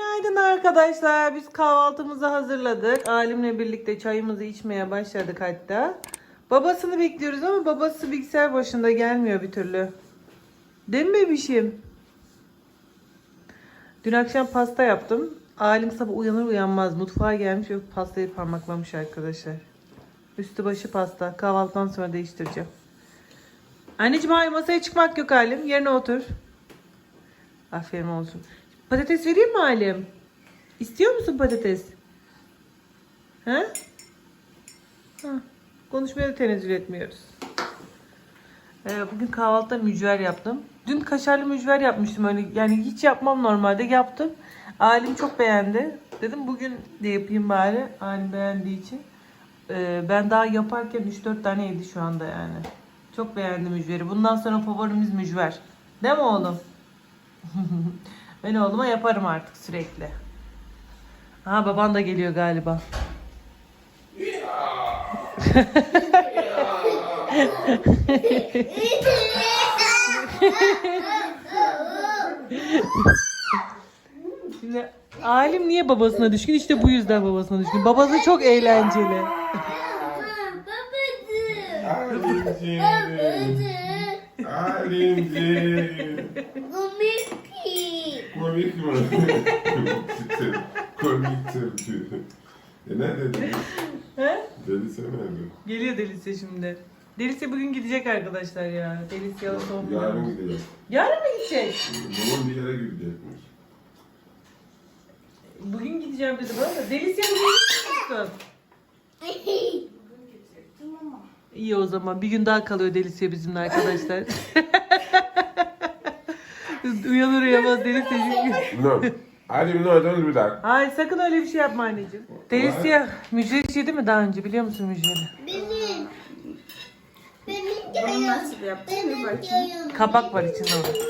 Günaydın arkadaşlar. Biz kahvaltımızı hazırladık. Alimle birlikte çayımızı içmeye başladık hatta. Babasını bekliyoruz ama babası bilgisayar başında gelmiyor bir türlü. Değil mi bebişim? Dün akşam pasta yaptım. Alim sabah uyanır uyanmaz mutfağa gelmiş ve pastayı parmaklamış arkadaşlar. Üstü başı pasta. Kahvaltıdan sonra değiştireceğim. Anneciğim hayır masaya çıkmak yok Alim. Yerine otur. Aferin olsun. Patates vereyim mi Alim? İstiyor musun patates? Ha? Ha. Konuşmaya da tenezzül etmiyoruz. Ee, bugün kahvaltıda mücver yaptım. Dün kaşarlı mücver yapmıştım öyle. Yani hiç yapmam normalde. Yaptım. Alim çok beğendi. Dedim bugün de yapayım bari. Alim beğendiği için. Ee, ben daha yaparken 3-4 tane yedi şu anda yani. Çok beğendi mücveri. Bundan sonra favorimiz mücver. Değil mi oğlum? ben oğluma yaparım artık sürekli. Aha baban da geliyor galiba. Şimdi Alim niye babasına düşkün? İşte bu yüzden babasına düşkün. Babası çok eğlenceli. Alimciğim. Alimciğim. Komik mi? Komiktir diyor. E ne dedi? He? Delise nerede? Geliyor Delisya şimdi. Delisya bugün gidecek arkadaşlar ya. Delisya son Yarın gidecek. Yarın mı gidecek? Babam bir yere gidecekmiş. Bugün gideceğim dedi bana da. Delisya bugün gidecek? İyi o zaman. Bir gün daha kalıyor Delisya bizimle arkadaşlar. Uyanır uyanmaz Delisya çünkü. No. Alim no don't do that. Hayır sakın öyle bir şey yapma anneciğim. Delisya müjde yedi mi daha önce biliyor musun müjdeli? Benim. Benim Bunu nasıl yaptın bir bakayım. Kabak var içinde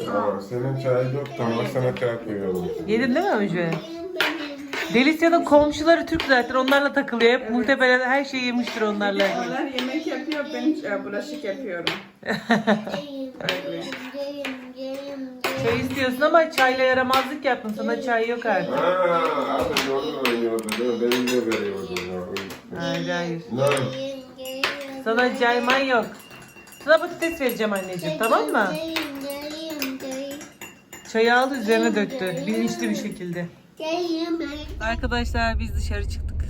onun. Aa, senin çay yok tamam sana çay koyuyorum. Yedin değil mi müjde? benim. Delisya'nın komşuları Türk zaten onlarla takılıyor hep. Muhtemelen her şeyi yemiştir onlarla. Onlar yemek yapıyor, ben e, bulaşık yapıyorum. Öyle. Çay istiyorsun ama çayla yaramazlık yaptın. Sana çay yok artık. Aa, abi onu oynuyordu değil mi? Benim de veriyordu. Hayır hayır. No. Sana cayman yok. Sana patates vereceğim anneciğim tamam mı? Çayı aldı üzerine döktü. Bilinçli bir şekilde. Arkadaşlar biz dışarı çıktık.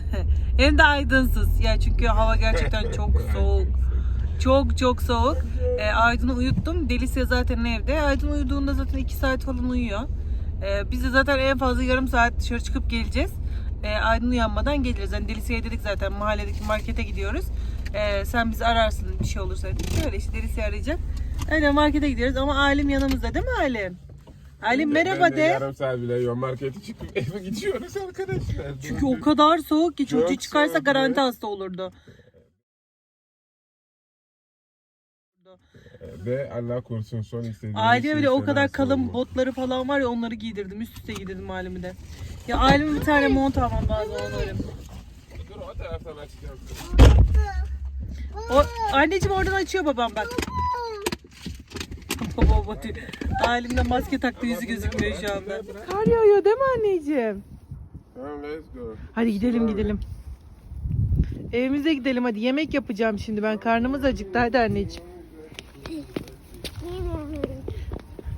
Hem de aydınsız. Ya çünkü hava gerçekten çok soğuk. Çok çok soğuk. E, Aydın'ı uyuttum. Delisya zaten evde. Aydın uyuduğunda zaten 2 saat falan uyuyor. E, biz de zaten en fazla yarım saat dışarı çıkıp geleceğiz. E, Aydın uyanmadan geliriz. Yani Delisya'ya dedik zaten mahalledeki markete gidiyoruz. E, sen bizi ararsın bir şey olursa. dedik. Öyle işte Delisya arayacak. Öyle markete gidiyoruz ama Alim yanımızda değil mi Alim? Alim merhaba de yarım saat bile yok. Markete çıkıp eve gidiyoruz arkadaşlar. Çünkü o kadar soğuk ki çocuğu Çok çıkarsa soğuk garanti hasta olurdu. Ve Allah korusun son istediğim Aileme bile o kadar kalın botları falan var ya onları giydirdim. Üst üste giydirdim ailemi de. Ya aileme bir tane mont almam lazım onları. Dur o taraftan açacağım. O, anneciğim oradan açıyor babam bak. Baba batıyor. Alimde maske taktı yüzü gözükmüyor şu anda. Kar yağıyor değil mi anneciğim? Tamam let's go. Hadi gidelim gidelim. Evimize gidelim hadi yemek yapacağım şimdi ben karnımız acıktı hadi anneciğim.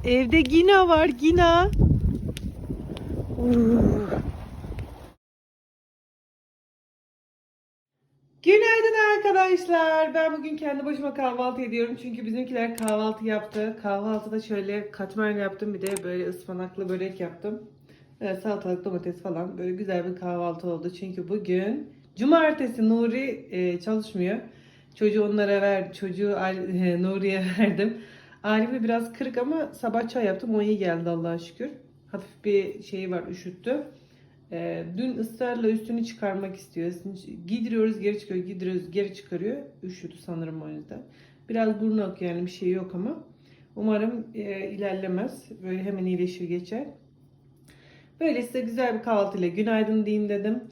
Evde Gina var Gina. Günaydın arkadaşlar. Ben bugün kendi başıma kahvaltı ediyorum. Çünkü bizimkiler kahvaltı yaptı. Kahvaltıda şöyle katmer yaptım. Bir de böyle ıspanaklı börek yaptım. Böyle salatalık, domates falan. Böyle güzel bir kahvaltı oldu. Çünkü bugün cumartesi Nuri e, çalışmıyor. Çocuğu onlara ver, çocuğu e, Nuri'ye verdim. Alim'e biraz kırık ama sabah çay yaptım. O iyi geldi Allah'a şükür. Hafif bir şey var, üşüttü. Ee, dün ısrarla üstünü çıkarmak istiyor. Giydiriyoruz geri çıkıyor, giydiriyoruz geri çıkarıyor. Üşüdü sanırım o yüzden. Biraz burnu akıyor yani bir şey yok ama. Umarım e, ilerlemez. Böyle hemen iyileşir geçer. Böyle size güzel bir kahvaltıyla günaydın diyeyim dedim.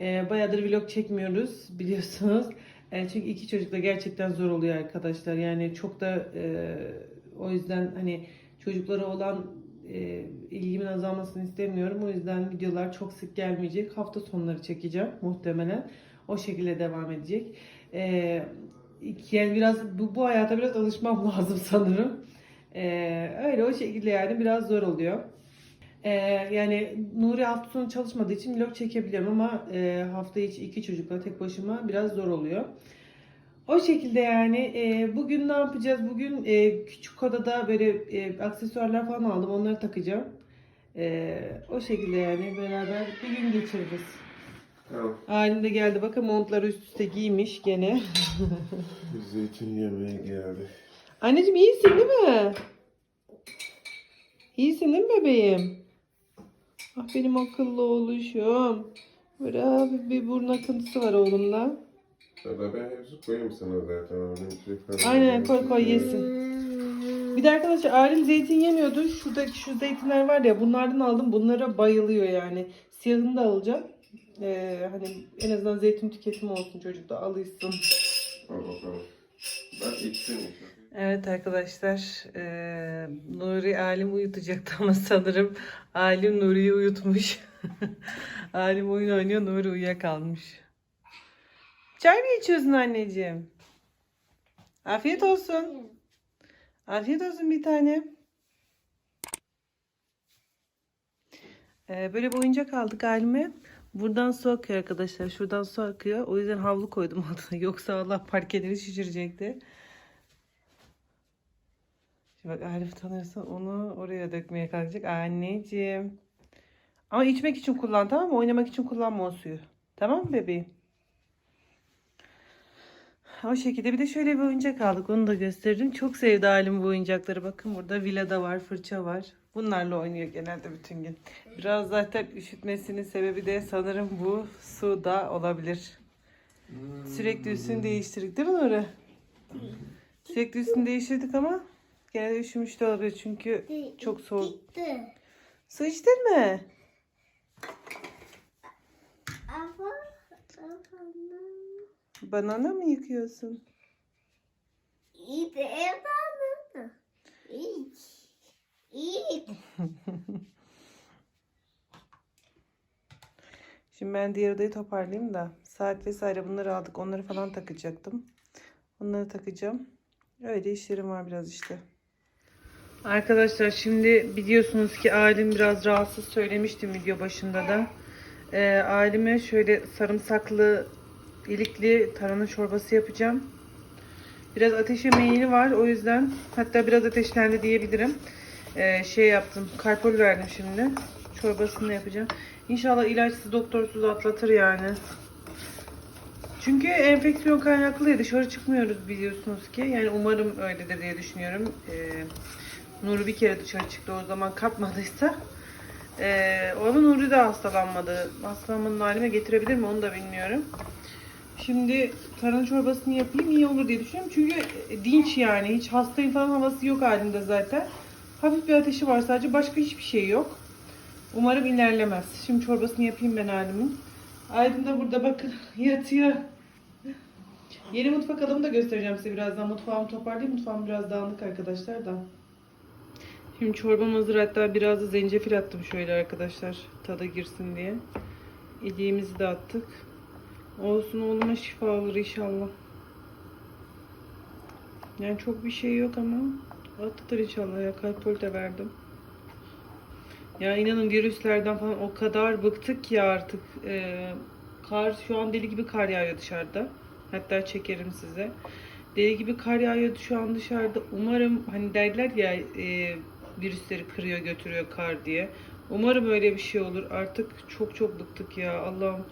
Ee, bayağıdır vlog çekmiyoruz biliyorsunuz. E, çünkü iki çocukla gerçekten zor oluyor arkadaşlar. Yani çok da e, o yüzden hani çocuklara olan e, ilgimin azalmasını istemiyorum. O yüzden videolar çok sık gelmeyecek. Hafta sonları çekeceğim muhtemelen. O şekilde devam edecek. E, yani biraz bu, bu hayata biraz alışmam lazım sanırım. E, öyle o şekilde yani biraz zor oluyor. E, yani Nuri hafta sonu çalışmadığı için vlog çekebiliyorum ama e, hafta içi iki çocukla tek başıma biraz zor oluyor. O şekilde yani e, bugün ne yapacağız? Bugün e, küçük odada böyle e, aksesuarlar falan aldım. Onları takacağım. E, o şekilde yani beraber bir gün geçiririz. Tamam. Halim de geldi. Bakın montları üst üste giymiş gene. Zeytin yemeğe geldi. Anneciğim iyisin değil mi? İyisin değil mi bebeğim? Ah benim akıllı oğluşum. Böyle bir burun akıntısı var oğlumda. Ya da ben hepsi koyayım sana zaten. Öyle bir şey Aynen koy koy yesin. Bir de arkadaşlar Alim zeytin yemiyordu. Şuradaki şu zeytinler var ya bunlardan aldım. Bunlara bayılıyor yani. Siyahını da alacağım. Ee, hani en azından zeytin tüketimi olsun çocuk da alışsın. Al bakalım. Bak içsin içsin. Evet arkadaşlar eee, Nuri Alim uyutacaktı ama sanırım Alim Nuri'yi uyutmuş. Alim oyun oynuyor Nuri uyuyakalmış. Çay mı içiyorsun anneciğim? Afiyet olsun. Afiyet olsun bir tane. Ee, böyle bir oyuncak aldık Alim'e. Buradan su akıyor arkadaşlar. Şuradan su akıyor. O yüzden havlu koydum altına. Yoksa Allah parkeleri şişirecekti. Şimdi bak Arif tanıyorsan onu oraya dökmeye kalkacak. Anneciğim. Ama içmek için kullan tamam mı? Oynamak için kullanma o suyu. Tamam mı bebeğim? O şekilde bir de şöyle bir oyuncak aldık. Onu da gösterdim. Çok sevdi halim bu oyuncakları. Bakın burada vilada var, fırça var. Bunlarla oynuyor genelde bütün gün. Biraz zaten üşütmesinin sebebi de sanırım bu su da olabilir. Sürekli üstünü değiştirdik değil mi Nuri? Sürekli üstünü değiştirdik ama gene de üşümüş de olabilir çünkü çok soğuk. Su içtin mi? Ama Banana mı yıkıyorsun? İyi de bana. İç. İç. Şimdi ben diğer odayı toparlayayım da saat vesaire bunları aldık. Onları falan takacaktım. Onları takacağım. Öyle işlerim var biraz işte. Arkadaşlar şimdi biliyorsunuz ki Alim biraz rahatsız söylemiştim video başında da. Ee, Alim'e şöyle sarımsaklı ilikli tarhana çorbası yapacağım. Biraz ateşe meyili var o yüzden hatta biraz ateşlendi diyebilirim. Ee, şey yaptım karpol verdim şimdi. Çorbasını yapacağım. İnşallah ilaçsız doktorsuz atlatır yani. Çünkü enfeksiyon kaynaklı ya dışarı çıkmıyoruz biliyorsunuz ki. Yani umarım öyledir diye düşünüyorum. Ee, Nuri bir kere dışarı çıktı o zaman kapmadıysa. Ee, ama Nuri de hastalanmadı. Hastalanmanın halime getirebilir mi onu da bilmiyorum. Şimdi tarhana çorbasını yapayım iyi olur diye düşünüyorum. Çünkü e, dinç yani hiç hastayım falan havası yok halinde zaten. Hafif bir ateşi var sadece başka hiçbir şey yok. Umarım ilerlemez. Şimdi çorbasını yapayım ben Aydın'ın. Aydın da burada bakın yatıyor. Yeni mutfak alımı da göstereceğim size birazdan. Mutfağımı toparlayayım. Mutfağım biraz dağınık arkadaşlar da. Şimdi çorbam hazır. Hatta biraz da zencefil attım şöyle arkadaşlar. Tada girsin diye. İliğimizi de attık. Olsun oğluma şifa olur inşallah. Yani çok bir şey yok ama atlatır inşallah ya. Kalpol de verdim. Ya inanın virüslerden falan o kadar bıktık ki artık. Ee, kar şu an deli gibi kar yağıyor dışarıda. Hatta çekerim size. Deli gibi kar yağıyor şu an dışarıda. Umarım hani derler ya e, virüsleri kırıyor götürüyor kar diye. Umarım öyle bir şey olur. Artık çok çok bıktık ya. Allah'ım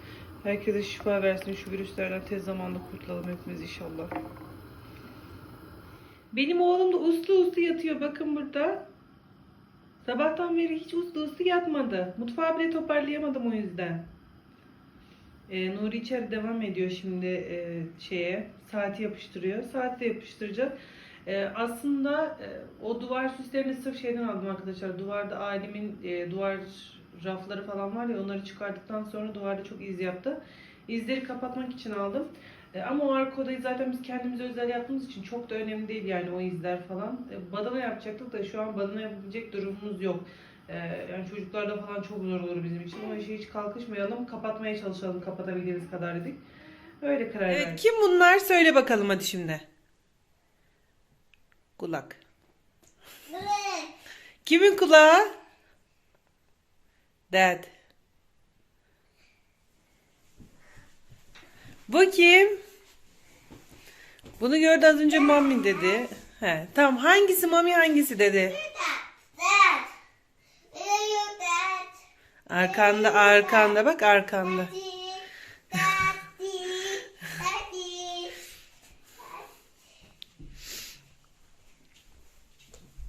herkese şifa versin. Şu virüslerden tez zamanda kurtulalım hepimiz inşallah. Benim oğlum da uslu uslu yatıyor. Bakın burada. Sabahtan beri hiç uslu uslu yatmadı. Mutfağı bile toparlayamadım o yüzden. Ee, Nuri içeri devam ediyor şimdi e, şeye. Saati yapıştırıyor. Saati de yapıştıracak. Ee, aslında e, o duvar süslerini sırf şeyden aldım arkadaşlar. Duvarda ailemin e, duvar rafları falan var ya onları çıkardıktan sonra duvarda çok iz yaptı. İzleri kapatmak için aldım. E, ama o arka odayı zaten biz kendimize özel yaptığımız için çok da önemli değil yani o izler falan. E, badana yapacaktık da şu an badana yapabilecek durumumuz yok. E, yani çocuklarda falan çok zor olur bizim için. O işe hiç kalkışmayalım. Kapatmaya çalışalım kapatabildiğimiz kadar dedik. Öyle karar verdik. Kim bunlar? Söyle bakalım hadi şimdi. Kulak. Kimin kulağı? Dad. Bu kim? Bunu gördü az önce mami dedi. He, tamam hangisi mami hangisi dedi. Arkanda arkanda bak arkanda. Daddy. Daddy. Daddy.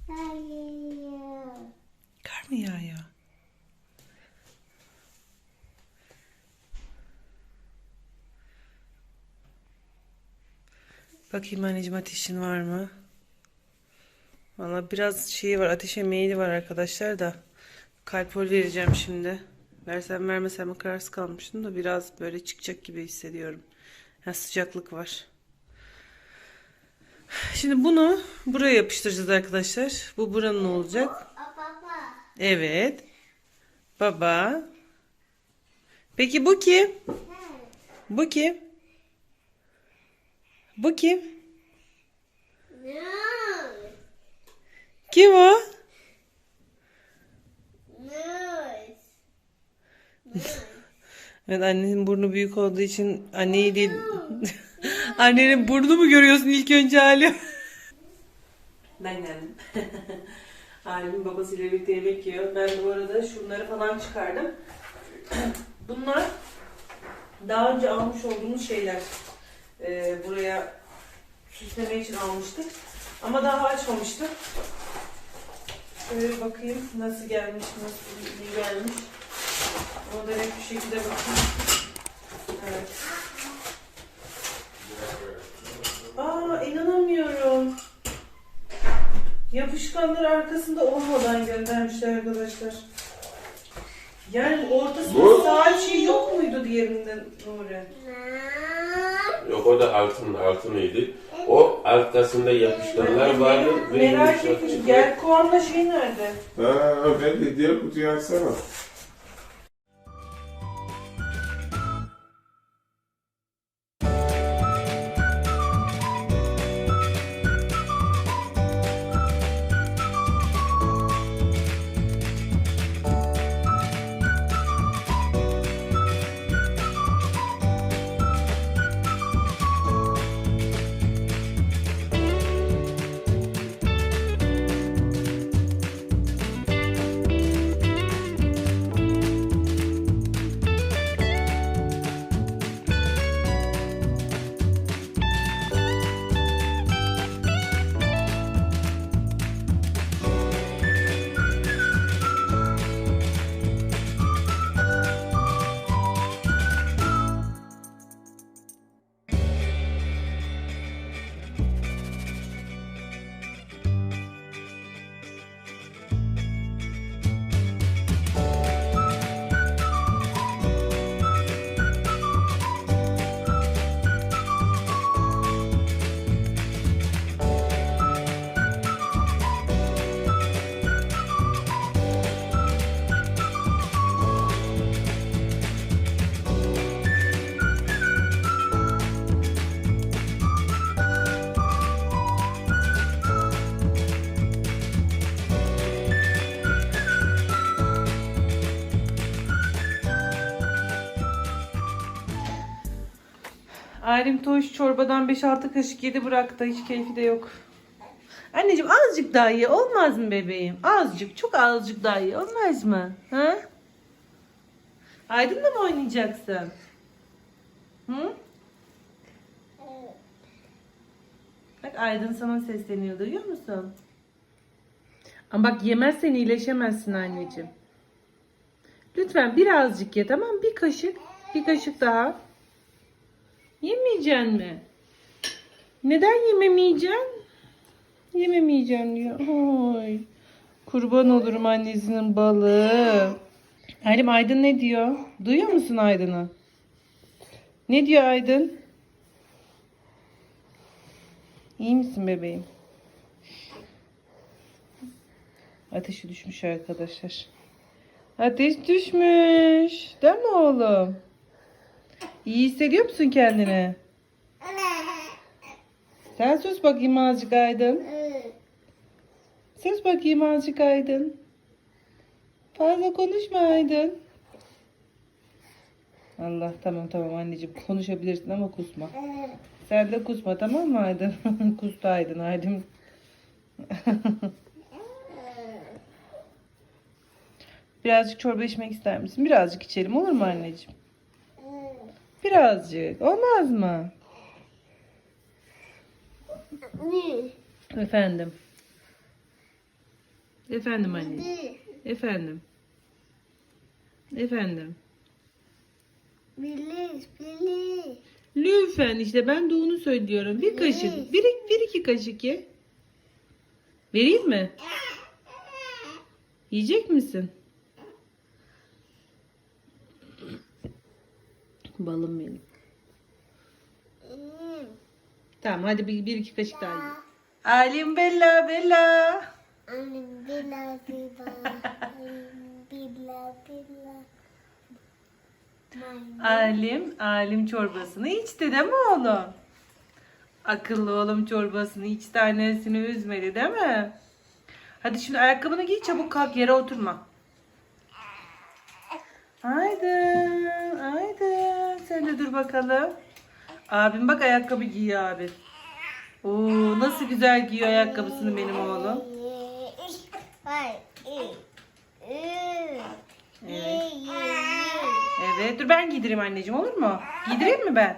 Daddy. Kar mı yağıyor? Bakayım anneciğim ateşin var mı? Valla biraz şeyi var ateşe meyili var arkadaşlar da kalpol vereceğim şimdi. Versem vermesem kararsız kalmıştım da biraz böyle çıkacak gibi hissediyorum. Ya sıcaklık var. Şimdi bunu buraya yapıştıracağız arkadaşlar. Bu buranın olacak. Evet. Baba. Peki bu kim? Bu kim? Bu kim? Kim o? Evet annenin burnu büyük olduğu için anneyi değil. Annenin burnunu mu görüyorsun ilk önce hali? Ben geldim. Halim babasıyla birlikte yemek yiyor. Ben de bu arada şunları falan çıkardım. Bunlar daha önce almış olduğumuz şeyler. Ee, buraya süsleme için almıştık. Ama daha açmamıştım. Şöyle bakayım nasıl gelmiş, nasıl iyi gelmiş. Onu da net bir şekilde bakayım. Evet. Aa inanamıyorum. Yapışkanlar arkasında olmadan göndermişler arkadaşlar. Yani ortasında sağ şey yok muydu diğerinden Nuri? Yok o da altın altınıydı. O arkasında yapışkanlar vardı ve Merak yumuşak ettim. çıktı. Gel Kuan'la şey nerede? Ha, ben de diğer kutuyu açsana. Alim Toş çorbadan 5-6 kaşık yedi bıraktı. Hiç keyfi de yok. Anneciğim azıcık daha ye. Olmaz mı bebeğim? Azıcık. Çok azıcık daha ye. Olmaz mı? Ha? Aydın'la mı oynayacaksın? Hı? Bak Aydın sana sesleniyor. Duyuyor musun? Ama bak yemezsen iyileşemezsin anneciğim. Lütfen birazcık ye tamam? Bir kaşık. Bir kaşık daha. Yemeyeceksin mi? Neden yememeyeceksin? Yememeyeceğim diyor. Oy. Kurban olurum annesinin balı. Halim Aydın ne diyor? Duyuyor musun Aydın'ı? Ne diyor Aydın? İyi misin bebeğim? Ateşi düşmüş arkadaşlar. Ateş düşmüş. Değil mi oğlum? İyi hissediyor musun kendini? Sen sus bakayım azıcık Aydın. Sus bakayım azıcık Aydın. Fazla konuşma Aydın. Allah tamam tamam anneciğim konuşabilirsin ama kusma. Sen de kusma tamam mı Aydın? Kustu Aydın Aydın. Birazcık çorba içmek ister misin? Birazcık içelim olur mu anneciğim? Birazcık. Olmaz mı? Efendim. Efendim anne. Efendim. Efendim. Bilir, bilir. Lütfen işte ben de onu söylüyorum. Bir kaşık. Bir, bir iki kaşık ye. Vereyim mi? Yiyecek misin? Balım benim. Tamam hadi bir, bir iki kaşık daha ye. Alim Bella Bella. Annem bila bila. Bila bila. Alim, alim çorbasını içti değil mi oğlum? Akıllı oğlum çorbasını içti annesini üzmedi değil mi? Hadi şimdi ayakkabını giy çabuk kalk yere oturma. Haydi, haydi. Sen de dur bakalım. Abim bak ayakkabı giyiyor abi. Oo, nasıl güzel giyiyor ayakkabısını benim oğlum. Evet. Evet dur ben giydireyim anneciğim olur mu? Giydireyim mi ben?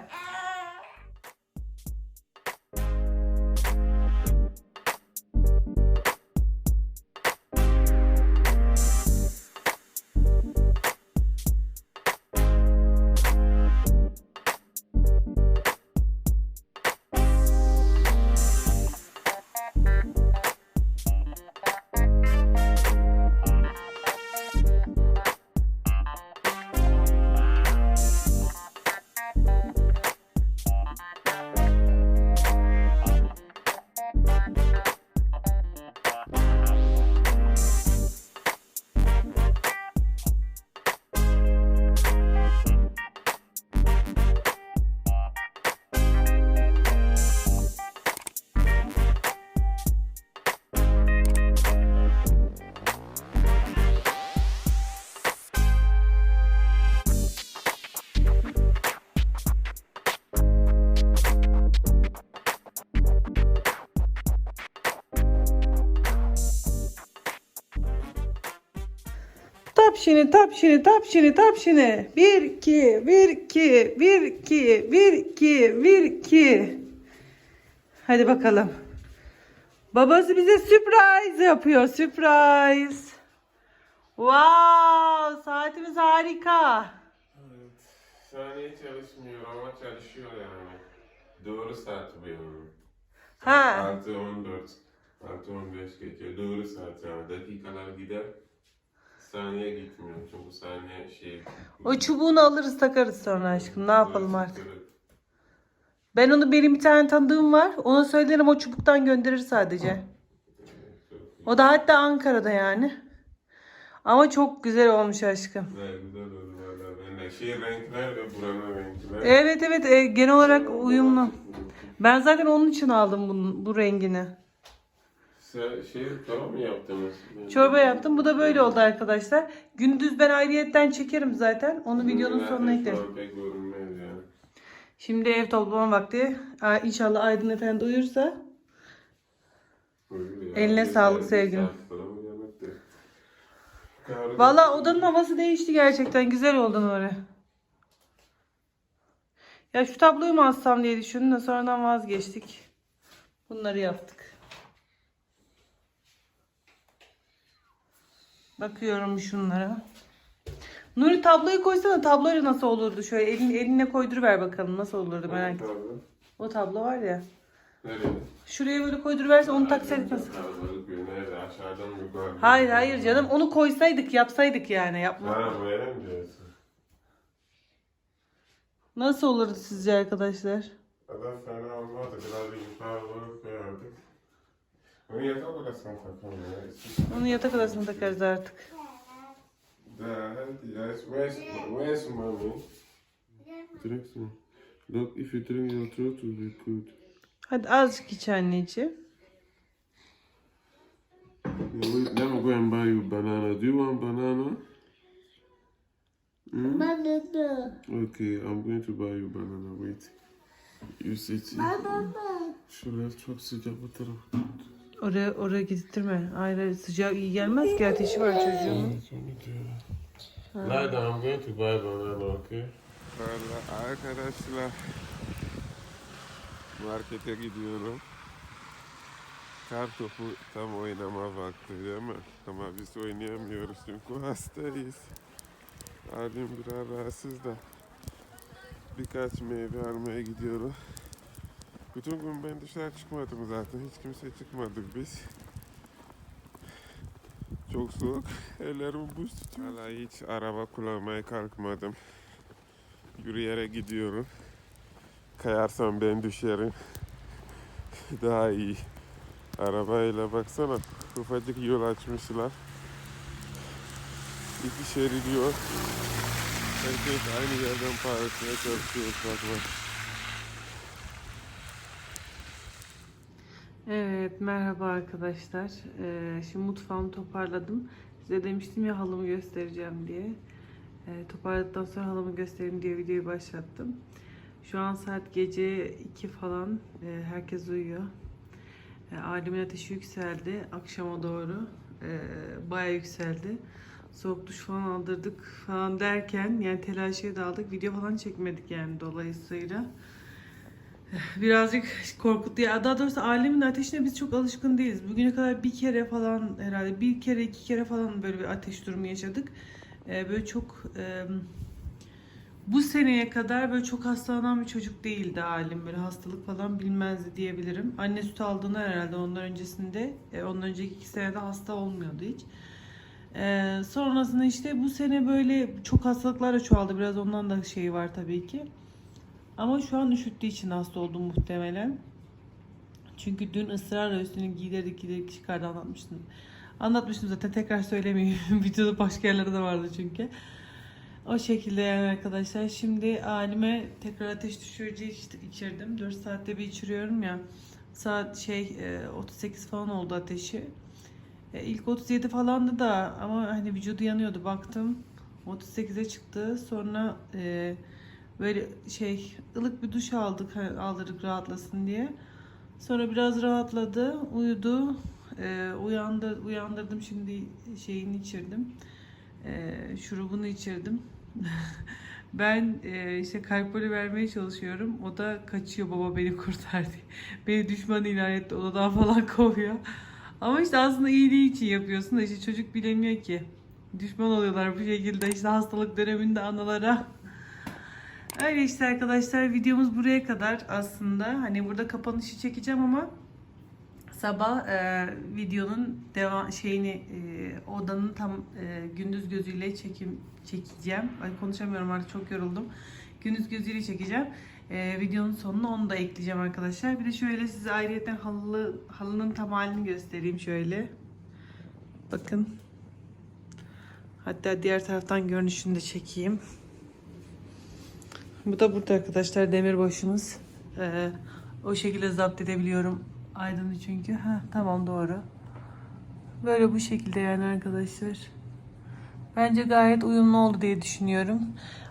Şini, tap şini, tap şini, tap şini. Bir, iki, bir, iki, bir, iki, bir, iki, bir, iki. Hadi bakalım. Babası bize sürpriz yapıyor, sürpriz. Wow, saatimiz harika. Evet. Saniye çalışmıyor ama çalışıyor yani. Doğru saat bu yani. Ha. 6.14, 6.15 geçiyor. Doğru saat yani. Dakikalar gider. Saniye gitmiyor. Çünkü saniye şey... O çubuğunu alırız takarız sonra aşkım. Ne yapalım artık? Evet. Ben onu benim bir tane tanıdığım var. Ona söylerim o çubuktan gönderir sadece. O da hatta Ankara'da yani. Ama çok güzel olmuş aşkım. Ne güzel oldu valla. Ben de şey renkler ve buranın renkler. Evet evet e, genel olarak uyumlu. Ben zaten onun için aldım bunun, bu rengini. Şey tamam mı yaptınız? Çorba yaptım. Bu da böyle oldu arkadaşlar. Gündüz ben ayrıyetten çekerim zaten. Onu videonun sonuna eklerim. Şimdi ev toplama vakti. Aa, İnşallah Aydın Efendi uyursa. Öyle ya. Eline sağlık sevgilim. bir saat falan. Kahve- Valla odanın havası değişti gerçekten. Güzel oldu Nuri. Ya şu tabloyu mu assam diye düşündüm de sonradan vazgeçtik. Bunları yaptık. Bakıyorum şunlara. Nuri tabloyu koysana tabloyla nasıl olurdu? Şöyle elin, eline koyduruver bakalım nasıl olurdu merak ettim. O tablo var ya. Nerede? Şuraya böyle koyduruverse onu? Aşağıdan mı yukarıdan? Hayır hayır canım onu koysaydık yapsaydık yani yapma. Ha buraya mı diyorsun? Nasıl olurdu sizce arkadaşlar? Da fena olmadı. Biraz yukarı doğru koyardık. Onu yatak odasına takalım ya. Onu yatak odasına takarız artık. There, yes. Where's, where's mommy? Drink some. Look, if you drink your throat will be good. Hadi azıcık iç anneciğim. Let me go and buy you banana. Do you want banana? Hmm? Banana. Okay, I'm going to buy you banana. Wait. You sit. Banana. Şuraya çok sıcak bu taraf. Oraya oraya gittirme. Ayrı sıcak iyi gelmez ki ateşi var çocuğumun. Lie down, I'm going to buy banana, okay? Valla arkadaşlar markete gidiyorum. Kar topu tam oynama vakti değil mi? Ama biz oynayamıyoruz çünkü hastayız. Halim biraz rahatsız da birkaç meyve almaya gidiyorum. Bütün gün ben dışarı çıkmadım zaten. Hiç kimse çıkmadık biz. Çok soğuk. Ellerim buz tutuyor. Hala hiç araba kullanmaya kalkmadım. Yürüyerek gidiyorum. Kayarsam ben düşerim. Daha iyi. Arabayla baksana. Ufacık yol açmışlar. İki şerit yol. Herkes aynı yerden parkaya çalışıyor ufaklar. Evet merhaba arkadaşlar. Ee, şimdi mutfağımı toparladım. Size demiştim ya halımı göstereceğim diye. Ee, toparladıktan sonra halımı göstereyim diye videoyu başlattım. Şu an saat gece 2 falan. Ee, herkes uyuyor. Ee, Alimin ateşi yükseldi. Akşama doğru ee, bayağı yükseldi. Soğuk duş falan aldırdık falan derken yani telaşeye daldık. Video falan çekmedik yani dolayısıyla. Birazcık korkuttu. Ya daha doğrusu alemin ateşine biz çok alışkın değiliz. Bugüne kadar bir kere falan herhalde bir kere iki kere falan böyle bir ateş durumu yaşadık. Ee, böyle çok e, bu seneye kadar böyle çok hastalanan bir çocuk değildi halim. Böyle hastalık falan bilmezdi diyebilirim. Anne süt aldığında herhalde ondan öncesinde, e, ondan önceki iki senede hasta olmuyordu hiç. Ee, sonrasında işte bu sene böyle çok hastalıklar da çoğaldı. Biraz ondan da şey var tabii ki. Ama şu an üşüttüğü için hasta oldum muhtemelen. Çünkü dün ısrarla üstünü giydirdik giydirdik çıkardı anlatmıştım. Anlatmıştım zaten tekrar söylemeyeyim. Videoda başka yerlerde de vardı çünkü. O şekilde yani arkadaşlar. Şimdi halime tekrar ateş düşürücü iç- içirdim. 4 saatte bir içiriyorum ya. Saat şey e, 38 falan oldu ateşi. E, İlk 37 falandı da ama hani vücudu yanıyordu baktım. 38'e çıktı. Sonra e, böyle şey ılık bir duş aldık aldırdık rahatlasın diye. Sonra biraz rahatladı, uyudu. Ee, uyandı, uyandırdım şimdi şeyini içirdim. Ee, şurubunu içirdim. ben e, işte kalpoli vermeye çalışıyorum. O da kaçıyor baba beni kurtar diye. Beni düşman ilan etti odadan falan kovuyor. Ama işte aslında iyiliği için yapıyorsun da işte çocuk bilemiyor ki. Düşman oluyorlar bu şekilde işte hastalık döneminde analara. Öyle işte arkadaşlar videomuz buraya kadar aslında. Hani burada kapanışı çekeceğim ama sabah e, videonun devam şeyini e, odanın tam e, gündüz gözüyle çekim çekeceğim. Ay konuşamıyorum artık çok yoruldum. Gündüz gözüyle çekeceğim. E, videonun sonuna onu da ekleyeceğim arkadaşlar. Bir de şöyle size ayrıyeten halı, halının tam halini göstereyim şöyle. Bakın. Hatta diğer taraftan görünüşünü de çekeyim. Bu da burada arkadaşlar demirbaşımız. Ee, o şekilde zapt edebiliyorum. Aydın'ı çünkü. Ha tamam doğru. Böyle bu şekilde yani arkadaşlar. Bence gayet uyumlu oldu diye düşünüyorum.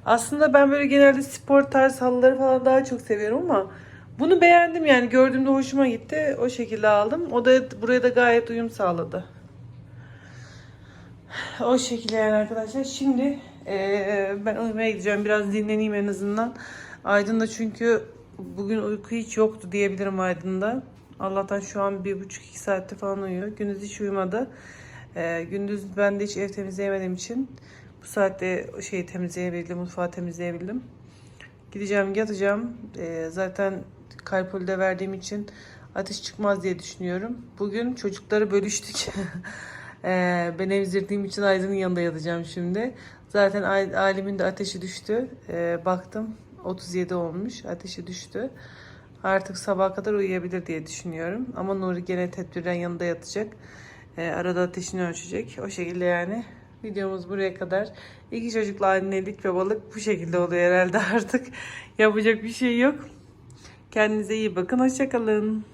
Aslında ben böyle genelde spor tarz halıları falan daha çok seviyorum ama bunu beğendim yani gördüğümde hoşuma gitti. O şekilde aldım. O da buraya da gayet uyum sağladı. O şekilde yani arkadaşlar. Şimdi eee, ben uyumaya gideceğim. Biraz dinleneyim en azından. Aydın'da çünkü bugün uyku hiç yoktu diyebilirim Aydın'da. Allah'tan şu an bir buçuk iki saatte falan uyuyor. Gündüz hiç uyumadı. Eee, gündüz ben de hiç ev temizleyemediğim için bu saatte şeyi temizleyebildim, mutfağı temizleyebildim. Gideceğim, yatacağım. Eee, zaten kalpolde verdiğim için ateş çıkmaz diye düşünüyorum. Bugün çocukları bölüştük. Ee, ben emzirdiğim için Aydın'ın yanında yatacağım şimdi. Zaten Alim'in de ateşi düştü. Ee, baktım 37 olmuş. Ateşi düştü. Artık sabaha kadar uyuyabilir diye düşünüyorum. Ama Nuri gene tedbiren yanında yatacak. Ee, arada ateşini ölçecek. O şekilde yani. Videomuz buraya kadar. İki çocukla annelik ve balık bu şekilde oluyor herhalde artık. Yapacak bir şey yok. Kendinize iyi bakın. Hoşçakalın.